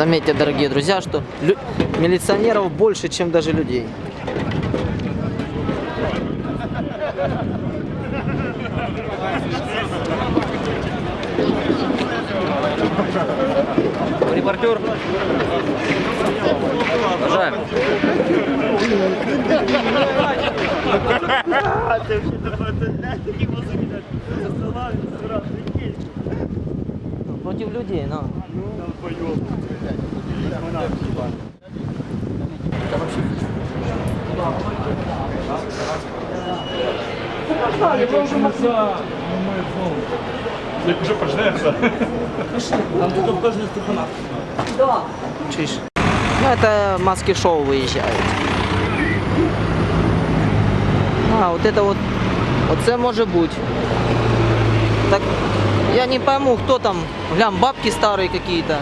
Заметьте, дорогие друзья, что милиционеров больше, чем даже людей. Репортер. Ну, Против людей, но. Як вже почнеться. Чиш. Ну, это маски-шоу выезжают. А, вот это вот, вот це може бути. Так, я не пойму, кто там, глянь, бабки старые какие-то.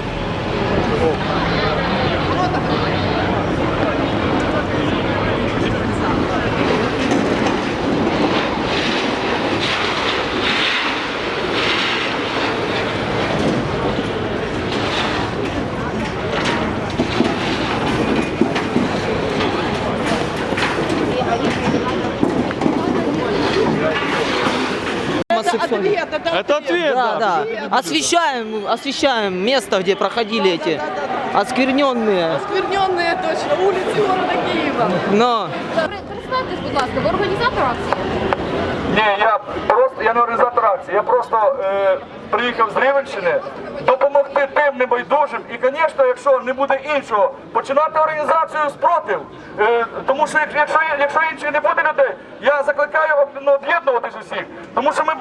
Гомосексуальные. Это ответ, Да, да. Освещаем, освещаем место, где проходили эти оскверненные. Оскверненные точно улицы города Киева. Но Представтесь, будь ласка, ви організатор акції? Ні, я просто я не організатор акції. Я просто е, приїхав з Рівенщини допомогти тим небайдужим. І, звісно, якщо не буде іншого, починати організацію спротив. Е, тому що як- якщо, якщо інших не буде людей, я закликаю об- ну, об'єднуватись усіх. Тому що ми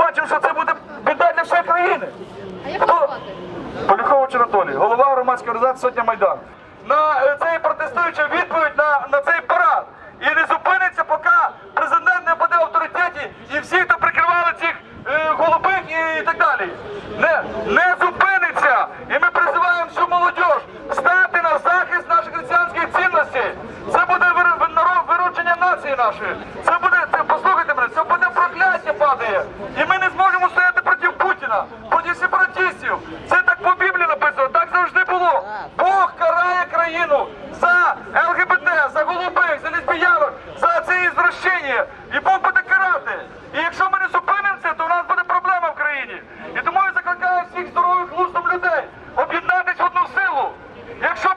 Полюхович Анатолій, голова громадської організації Сотня Майдан. На е, цей протестуючий відповідь на, на цей парад. І не зупиниться, поки президент не буде в авторитеті і всі, хто прикривали цих е, голубих і, так далі. Не, не зупиниться! І ми призиваємо всю молодь стати на захист наших християнських цінностей. Це буде вир- вир- виродження нації нашої. Це буде, це, послухайте мене, це буде прокляття падає. І একশো